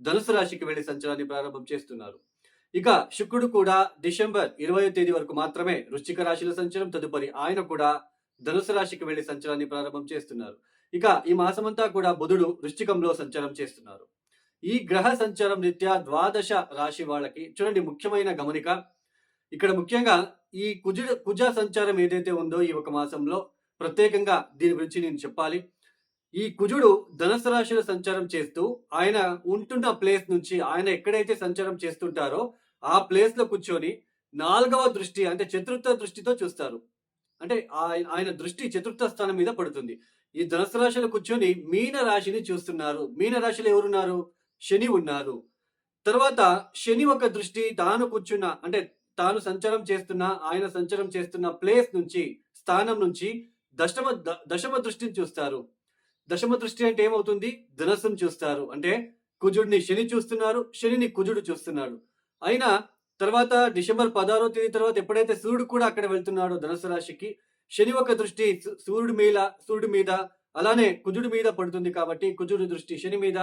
ధనుసు రాశికి వెళ్ళి సంచారాన్ని ప్రారంభం చేస్తున్నారు. ఇక శుక్రుడు కూడా డిసెంబర్ ఇరవై తేదీ వరకు మాత్రమే వృశ్చిక రాశిలో సంచారం తదుపరి ఆయన కూడా ధనుసు రాశికి వెళ్ళి సంచారాన్ని ప్రారంభం చేస్తున్నారు. ఇక ఈ మాసమంతా కూడా బుధుడు వృశ్చికంలో సంచారం చేస్తున్నారు. ఈ గ్రహ సంచారం రీత్యా ద్వాదశ రాశి వాళ్ళకి చూడండి ముఖ్యమైన గమనిక. ఇక్కడ ముఖ్యంగా ఈ కుజుడు కుజ సంచారం ఏదైతే ఉందో ఈ ఒక మాసంలో ప్రత్యేకంగా దీని గురించి నేను చెప్పాలి. ఈ కుజుడు ధనుసు రాశిలో సంచారం చేస్తూ ఆయన ఉంటున్న ప్లేస్ నుంచి ఆయన ఎక్కడైతే సంచారం చేస్తుంటారో ఆ ప్లేస్లో కూర్చొని నాలుగవ దృష్టి అంటే చతుర్థ దృష్టితో చూస్తారు. అంటే ఆయన ఆయన దృష్టి చతుర్థ స్థానం మీద పడుతుంది. ఈ ధనుసు రాశిలో కూర్చొని మీన రాశిని చూస్తున్నారు. మీన రాశిలో ఎవరున్నారు? శని ఉన్నారు. తర్వాత శని ఒక దృష్టి తాను కూర్చున్న అంటే తాను సంచారం చేస్తున్న ఆయన సంచారం చేస్తున్న ప్లేస్ నుంచి స్థానం నుంచి దశమ ద- దశమ దృష్టిని చూస్తారు. దశమ దృష్టి అంటే ఏమవుతుంది? ధనస్సును చూస్తారు. అంటే కుజుడిని శని చూస్తున్నారు శనిని కుజుడు చూస్తున్నాడు. అయినా తర్వాత డిసెంబర్ పదహారో తేదీ తర్వాత ఎప్పుడైతే సూర్యుడు కూడా అక్కడ వెళ్తున్నాడో ధనుసు రాశికి శని ఒక దృష్టి సూర్యుడి మీద సూర్యుడి మీద అలానే కుజుడి మీద పడుతుంది కాబట్టి కుజుడి దృష్టి శని మీద.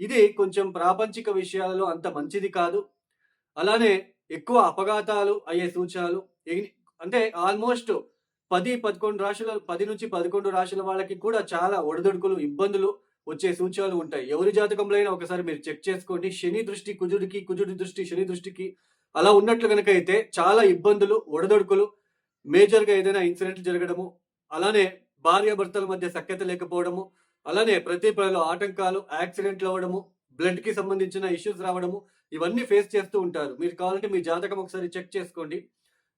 ఇది కొంచెం ప్రాపంచిక విషయాలలో అంత మంచిది కాదు. అలానే ఎక్కువ అపఘాతాలు అయ్యే సూచనలు అంటే ఆల్మోస్ట్ పది పదకొండు రాశుల పది నుంచి పదకొండు రాశుల వాళ్ళకి కూడా చాలా ఒడదొడుకులు ఇబ్బందులు వచ్చే సూచనలు ఉంటాయి. ఎవరి జాతకంలో అయినా ఒకసారి మీరు చెక్ చేసుకోండి. శని దృష్టి కుజుడికి కుజుడి దృష్టి శని దృష్టికి అలా ఉన్నట్లు కనుక అయితే చాలా ఇబ్బందులు ఒడదొడుకులు మేజర్గా ఏదైనా ఇన్సిడెంట్ జరగడము అలానే భార్యాభర్తల మధ్య సఖ్యత లేకపోవడము అలానే ప్రతి పనిలో ఆటంకాలు యాక్సిడెంట్లు అవ్వడము బ్లడ్కి సంబంధించిన ఇష్యూస్ రావడము ఇవన్నీ ఫేస్ చేస్తూ ఉంటారు. మీరు కావాలంటే మీ జాతకం ఒకసారి చెక్ చేసుకోండి.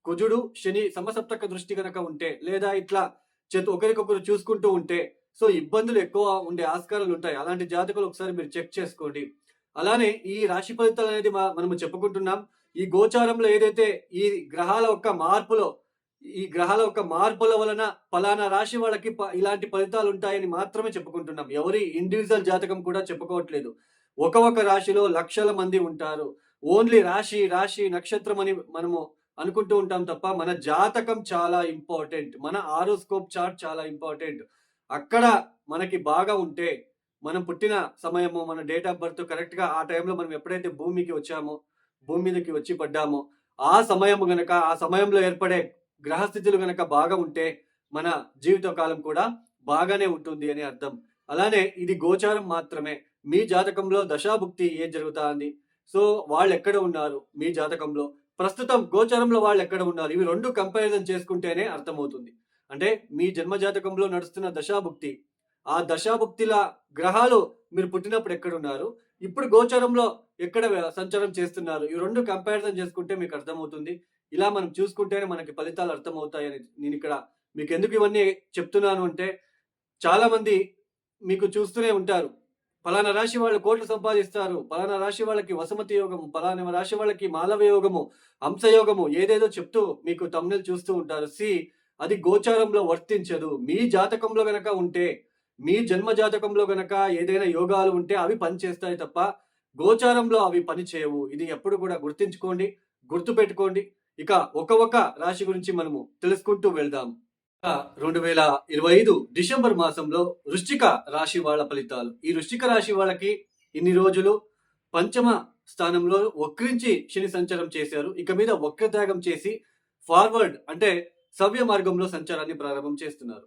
కుజుడు శని సమసప్తక దృష్టి కనుక ఉంటే లేదా ఇట్లా చేతు ఒకరికొకరు చూసుకుంటూ ఉంటే సో ఇబ్బందులు ఎక్కువ ఉండే ఆస్కారాలు ఉంటాయి. అలాంటి జాతకులు ఒకసారి మీరు చెక్ చేసుకోండి. అలానే ఈ రాశి ఫలితాలు అనేది మా- మనము చెప్పుకుంటున్నాం. ఈ గోచారంలో ఏదైతే ఈ గ్రహాల యొక్క మార్పులో ఈ గ్రహాల యొక్క మార్పుల వలన ఫలానా రాశి వాళ్ళకి ప- ఇలాంటి ఫలితాలు ఉంటాయని మాత్రమే చెప్పుకుంటున్నాం. ఎవరి ఇండివిజువల్ జాతకం కూడా చెప్పుకోవట్లేదు. ఒక ఒక రాశిలో లక్షల మంది ఉంటారు. ఓన్లీ రాశి రాశి నక్షత్రం అని మనము అనుకుంటూ ఉంటాం తప్ప మన జాతకం చాలా ఇంపార్టెంట్. మన ఆరోస్కోప్ చార్ట్ చాలా ఇంపార్టెంట్. అక్కడ మనకి బాగా ఉంటే మనం పుట్టిన సమయము మన డేట్ ఆఫ్ బర్త్ కరెక్ట్గా ఆ టైంలో మనం ఎప్పుడైతే భూమికి వచ్చామో భూమి మీదకి వచ్చి పడ్డామో ఆ సమయం గనక ఆ సమయంలో ఏర్పడే గ్రహస్థితులు గనక బాగా ఉంటే మన జీవితకాలం కూడా బాగానే ఉంటుంది అని అర్థం. అలానే ఇది గోచారం మాత్రమే. మీ జాతకంలో దశాభుక్తి ఏం జరుగుతా ఉంది సో వాళ్ళు ఎక్కడ ఉన్నారు మీ జాతకంలో? ప్రస్తుతం గోచరంలో వాళ్ళు ఎక్కడ ఉన్నారు ఇవి రెండు కంపారిజన్ చేసుకుంటేనే అర్థమవుతుంది. అంటే మీ జన్మజాతకంలో నడుస్తున్న దశాభుక్తి ఆ దశాభుక్తిల గ్రహాలు మీరు పుట్టినప్పుడు ఎక్కడ ఉన్నారు ఇప్పుడు గోచరంలో ఎక్కడ సంచారం చేస్తున్నారు? ఈ రెండు కంపారిజన్ చేసుకుంటే మీకు అర్థమవుతుంది. ఇలా మనం చూసుకుంటేనే మనకి ఫలితాలు అర్థమవుతాయని నేను ఇక్కడ మీకు ఎందుకు ఇవన్నీ చెప్తున్నాను అంటే చాలామంది మీకు చూస్తూనే ఉంటారు. ఫలానా రాశి వాళ్ళు కోట్లు సంపాదిస్తారు. ఫలానా రాశి వాళ్ళకి వసమతి యోగము ఫలానా రాశి వాళ్ళకి మాలవ యోగము హంసయోగము ఏదేదో చెప్తూ మీకు తమ్ముళ్ళు చూస్తూ ఉంటారు. సి అది గోచారంలో వర్తించదు. మీ జాతకంలో గనక ఉంటే మీ జన్మ జాతకంలో గనక ఏదైనా యోగాలు ఉంటే అవి పనిచేస్తాయి తప్ప గోచారంలో అవి పని చేయవు ఇది ఎప్పుడు కూడా గుర్తించుకోండి గుర్తు పెట్టుకోండి ఇక ఒక ఒక రాశి గురించి మనము తెలుసుకుంటూ వెళ్దాం. రెండు వేల ఇరవై ఐదు డిసెంబర్ మాసంలో వృష్టిక రాశి వాళ్ళ ఫలితాలు. ఈ వృష్టిక రాశి వాళ్ళకి ఇన్ని రోజులు పంచమ స్థానంలో వక్రించి శని సంచారం చేశారు. ఇక మీద వక్రత్యాగం చేసి ఫార్వర్డ్ అంటే సవ్య మార్గంలో సంచారాన్ని ప్రారంభం చేస్తున్నారు.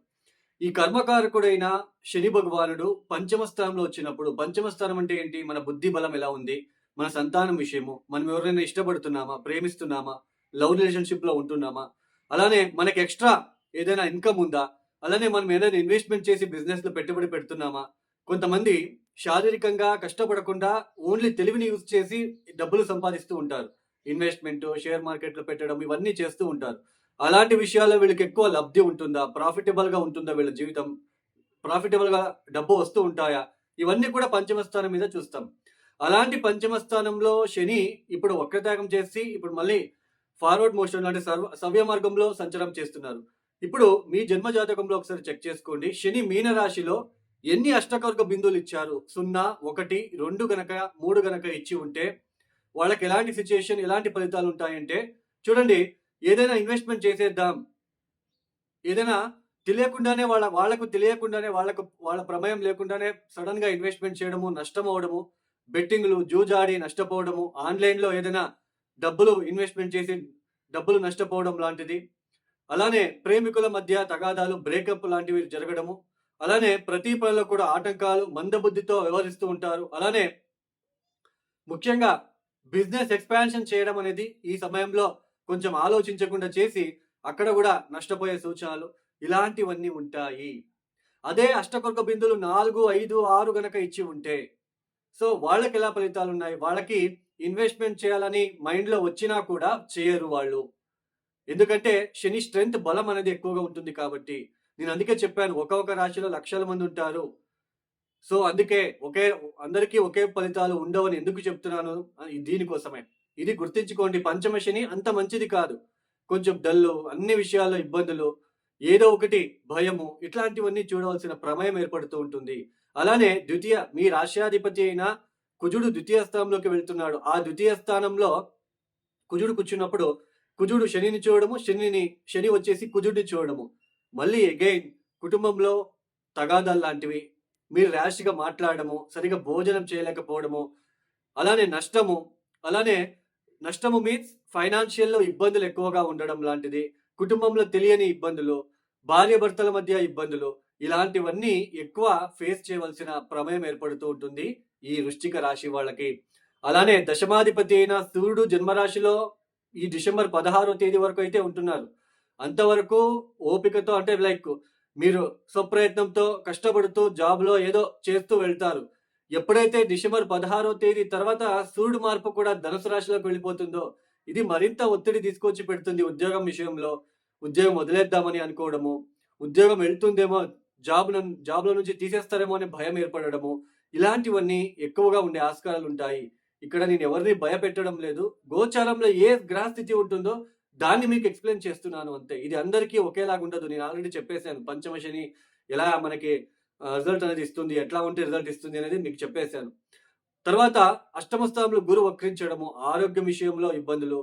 ఈ కర్మకారకుడైన శని భగవానుడు పంచమ స్థానంలో వచ్చినప్పుడు పంచమ స్థానం అంటే ఏంటి? మన బుద్ధి బలం ఎలా ఉంది? మన సంతానం విషయము మనం ఎవరైనా ఇష్టపడుతున్నామా? ప్రేమిస్తున్నామా? లవ్ రిలేషన్షిప్లో ఉంటున్నామా? అలానే మనకి ఎక్స్ట్రా ఏదైనా ఇన్కమ్ ఉందా? అలానే మనం ఏదైనా ఇన్వెస్ట్మెంట్ చేసి బిజినెస్లో పెట్టుబడి పెడుతున్నామా? కొంతమంది శారీరకంగా కష్టపడకుండా ఓన్లీ తెలివిని యూజ్ చేసి డబ్బులు సంపాదిస్తూ ఉంటారు. ఇన్వెస్ట్మెంట్ షేర్ మార్కెట్లో పెట్టడం ఇవన్నీ చేస్తూ ఉంటారు. అలాంటి విషయాల్లో వీళ్ళకి ఎక్కువ లబ్ధి ఉంటుందా? ప్రాఫిటబుల్గా ఉంటుందా వీళ్ళ జీవితం? ప్రాఫిటబుల్గా డబ్బు వస్తూ ఉంటాయా? ఇవన్నీ కూడా పంచమ స్థానం మీద చూస్తాం. అలాంటి పంచమ స్థానంలో శని ఇప్పుడు వక్రత్యాగం చేసి ఇప్పుడు మళ్ళీ ఫార్వర్డ్ మోషన్ అంటే సర్వ సవ్య మార్గంలో సంచారం చేస్తున్నారు. ఇప్పుడు మీ జన్మ జాతకంలో ఒకసారి చెక్ చేసుకోండి. శని మీన రాశిలో ఎన్ని అష్టకర్గ బిందువులు ఇచ్చారు? సున్నా ఒకటి రెండు గనక మూడు గనక ఇచ్చి ఉంటే వాళ్ళకి ఎలాంటి సిచ్యుయేషన్ ఎలాంటి ఫలితాలు ఉంటాయంటే చూడండి ఏదైనా ఇన్వెస్ట్మెంట్ చేసేద్దాం. ఏదైనా తెలియకుండానే వాళ్ళ వాళ్ళకు తెలియకుండానే వాళ్ళకు వాళ్ళ ప్రమేయం లేకుండానే సడన్గా ఇన్వెస్ట్మెంట్ చేయడము నష్టం అవడము బెట్టింగ్లు జూజాడి నష్టపోవడము ఆన్లైన్లో ఏదైనా డబ్బులు ఇన్వెస్ట్మెంట్ చేసి డబ్బులు నష్టపోవడం లాంటిది అలానే ప్రేమికుల మధ్య తగాదాలు బ్రేకప్ లాంటివి జరగడము అలానే ప్రతి పనిలో కూడా ఆటంకాలు మందబుద్ధితో వ్యవహరిస్తూ ఉంటారు. అలానే ముఖ్యంగా బిజినెస్ ఎక్స్పాన్షన్ చేయడం అనేది ఈ సమయంలో కొంచెం ఆలోచించకుండా చేసి అక్కడ కూడా నష్టపోయే సూచనలు ఇలాంటివన్నీ ఉంటాయి. అదే అష్టకొర్గ బిందులు నాలుగు ఐదు ఆరు గనక ఇచ్చి ఉంటే సో వాళ్ళకి ఎలా ఫలితాలు ఉన్నాయి వాళ్ళకి ఇన్వెస్ట్మెంట్ చేయాలని మైండ్లో వచ్చినా కూడా చేయరు వాళ్ళు. ఎందుకంటే శని స్ట్రెంగ్త్ బలం అనేది ఎక్కువగా ఉంటుంది కాబట్టి. నేను అందుకే చెప్పాను ఒక్కొక్క రాశిలో లక్షల మంది ఉంటారు. సో అందుకే ఒకే అందరికీ ఒకే ఫలితాలు ఉండవని ఎందుకు చెప్తున్నాను? దీనికోసమే. ఇది గుర్తించుకోండి పంచమ శని అంత మంచిది కాదు. కొంచెం డల్లు అన్ని విషయాల్లో ఇబ్బందులు ఏదో ఒకటి భయము ఇట్లాంటివన్నీ చూడవలసిన ప్రమేయం ఏర్పడుతూ ఉంటుంది. అలానే ద్వితీయ మీ రాష్ట్రాధిపతి అయిన కుజుడు ద్వితీయ స్థానంలోకి వెళ్తున్నాడు. ఆ ద్వితీయ స్థానంలో కుజుడు కూర్చున్నప్పుడు కుజుడు శనిని చూడడము శనిని శని వచ్చేసి కుజుడిని చూడడము. మళ్ళీ అగైన్ కుటుంబంలో తగాదాలు లాంటివి మీరు ర్యాష్గా మాట్లాడము సరిగా భోజనం చేయలేకపోవడము అలానే నష్టము అలానే నష్టము మీన్స్ ఫైనాన్షియల్లో ఇబ్బందులు ఎక్కువగా ఉండడం లాంటిది కుటుంబంలో తెలియని ఇబ్బందులు భార్యాభర్తల మధ్య ఇబ్బందులు ఇలాంటివన్నీ ఎక్కువ ఫేస్ చేయవలసిన ప్రమేయం ఏర్పడుతూ ఉంటుంది ఈ వృశ్చిక రాశి వాళ్ళకి. అలానే దశమాధిపతి అయిన సూర్యుడు జన్మరాశిలో ఈ డిసెంబర్ పదహారో తేదీ వరకు అయితే ఉంటున్నారు. అంతవరకు ఓపికతో అంటే లైక్ మీరు స్వప్రయత్నంతో కష్టపడుతూ జాబ్లో ఏదో చేస్తూ వెళ్తారు. ఎప్పుడైతే డిసెంబర్ పదహారో తేదీ తర్వాత సూర్యుడు మార్పు కూడా ధనుసు రాశిలోకి వెళ్ళిపోతుందో ఇది మరింత ఒత్తిడి తీసుకొచ్చి పెడుతుంది ఉద్యోగం విషయంలో. ఉద్యోగం వదిలేద్దామని అనుకోవడము ఉద్యోగం వెళ్తుందేమో జాబ్ జాబ్లో నుంచి తీసేస్తారేమో అనే భయం ఏర్పడడము ఇలాంటివన్నీ ఎక్కువగా ఉండే ఆస్కారాలు ఉంటాయి ఇక్కడ నేను ఎవరిని భయపెట్టడం లేదు. గోచారంలో ఏ గ్రహస్థితి ఉంటుందో దాన్ని మీకు ఎక్స్ప్లెయిన్ చేస్తున్నాను అంతే. ఇది అందరికీ ఒకేలాగా ఉండదు. నేను ఆల్రెడీ చెప్పేశాను. పంచమశని ఎలా మనకి రిజల్ట్ అనేది ఇస్తుంది ఎట్లా ఉంటే రిజల్ట్ ఇస్తుంది అనేది మీకు చెప్పేశాను. తర్వాత అష్టమ స్థానంలో గురు వక్రించడము ఆరోగ్యం విషయంలో ఇబ్బందులు.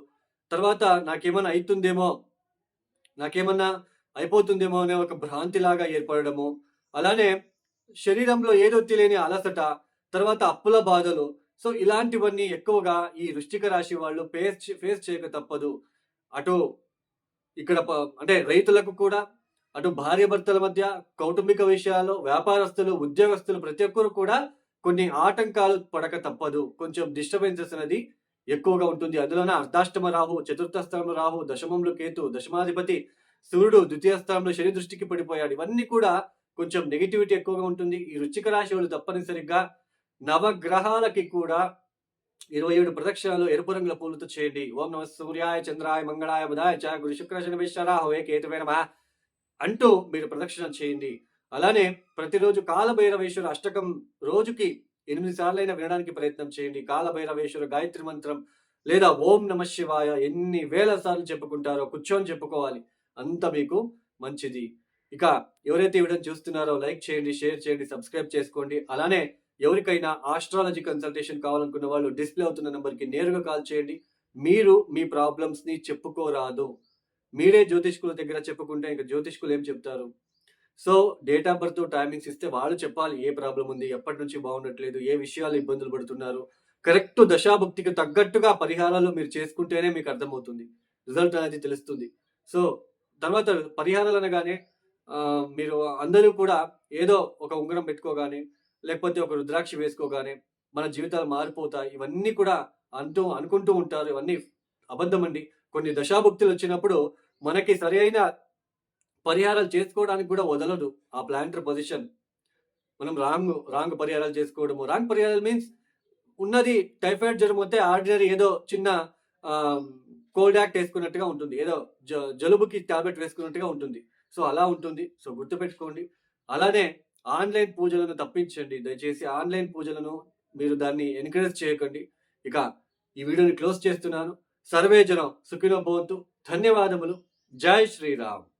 తర్వాత నాకేమన్నా అవుతుందేమో నాకేమన్నా అయిపోతుందేమో అనే ఒక భ్రాంతిలాగా ఏర్పడము అలానే శరీరంలో ఏదో తెలియని అలసట తర్వాత అప్పుల బాధలు సో ఇలాంటివన్నీ ఎక్కువగా ఈ వృష్టిక రాశి వాళ్ళు ఫేస్ ఫేస్ చేయక తప్పదు. అటు ఇక్కడ ప- అంటే రైతులకు కూడా అటు భార్యభర్తల మధ్య కౌటుంబిక విషయాలు వ్యాపారస్తులు ఉద్యోగస్తులు ప్రతి ఒక్కరు కూడా కొన్ని ఆటంకాలు పడక తప్పదు. కొంచెం డిస్టర్బెన్సెస్ అనేది ఎక్కువగా ఉంటుంది. అందులోన అర్ధాష్టమ రాహు చతుర్థ స్థానంలో రాహు దశమంలో కేతు దశమాధిపతి సూర్యుడు ద్వితీయ స్థానంలో శని దృష్టికి పడిపోయాడు. ఇవన్నీ కూడా కొంచెం నెగిటివిటీ ఎక్కువగా ఉంటుంది. ఈ రుచిక రాశి వాళ్ళు తప్పనిసరిగా నవగ్రహాలకి కూడా ఇరవై ఏడు ప్రదక్షిణలు ఎరుపు రంగుల పూలతో చేయండి. ఓం నమ సూర్యాయ చంద్రాయ మంగళాయ బుధాయ చ గురు శుక్ర శనివేశ్వర హోయే అంటూ మీరు ప్రదక్షిణ చేయండి. అలానే ప్రతిరోజు కాలభైరవేశ్వర అష్టకం రోజుకి ఎనిమిది సార్లైనా వినడానికి ప్రయత్నం చేయండి. కాలభైరవేశ్వర గాయత్రి మంత్రం లేదా ఓం నమ శివాయ ఎన్ని వేల సార్లు చెప్పుకుంటారో కూర్చొని చెప్పుకోవాలి. అంత మీకు మంచిది. ఇక ఎవరైతే ఈ చూస్తున్నారో లైక్ చేయండి షేర్ చేయండి సబ్స్క్రైబ్ చేసుకోండి. అలానే ఎవరికైనా ఆస్ట్రాలజీ కన్సల్టేషన్ కావాలనుకున్న వాళ్ళు డిస్ప్లే అవుతున్న నెంబర్కి నేరుగా కాల్ చేయండి. మీరు మీ ప్రాబ్లమ్స్ని చెప్పుకోరాదు. మీరే జ్యోతిష్కుల దగ్గర చెప్పుకుంటే ఇంకా జ్యోతిష్కులు ఏం చెప్తారు? So date of birth timings ఇస్తే వాళ్ళు చెప్పాలి ఏ ప్రాబ్లం ఉంది ఎప్పటి నుంచి బాగుండట్లేదు ఏ విషయాలు ఇబ్బందులు పడుతున్నారు. కరెక్ట్ దశాభక్తికి తగ్గట్టుగా పరిహారాలు మీరు చేసుకుంటేనే మీకు అర్థమవుతుంది. రిజల్ట్ అనేది తెలుస్తుంది. సో తర్వాత పరిహారాలు అనగానే మీరు అందరూ కూడా ఏదో ఒక ఉంగరం పెట్టుకోగానే లేకపోతే ఒక రుద్రాక్షి వేసుకోగానే మన జీవితాలు మారిపోతాయి. ఇవన్నీ కూడా అంటూ అనుకుంటూ ఉంటారు. ఇవన్నీ అబద్ధం అండి కొన్ని దశాభక్తులు వచ్చినప్పుడు మనకి సరైన పరిహారాలు చేసుకోవడానికి కూడా వదలదు ఆ ప్లాంటర్ పొజిషన్ మనం రాంగ్ రాంగ్ పరిహారాలు చేసుకోవడము. రాంగ్ పరిహారాలు మీన్స్ ఉన్నది టైఫాయిడ్ జ్వరం వస్తే ఆర్డినరీ ఏదో చిన్న కోల్డ్ యాక్ట్ వేసుకున్నట్టుగా ఉంటుంది. ఏదో జ- జలుబుకి టాబ్లెట్ వేసుకున్నట్టుగా ఉంటుంది. సో అలా ఉంటుంది. సో గుర్తుపెట్టుకోండి. అలానే ఆన్లైన్ పూజలను తప్పించండి. దయచేసి ఆన్లైన్ పూజలను మీరు దాన్ని ఎంకరేజ్ చేయకండి. ఇక ఈ వీడియోని క్లోజ్ చేస్తున్నాను. సర్వే జనం సుఖినో భవంతు. ధన్యవాదములు. జై శ్రీరామ్.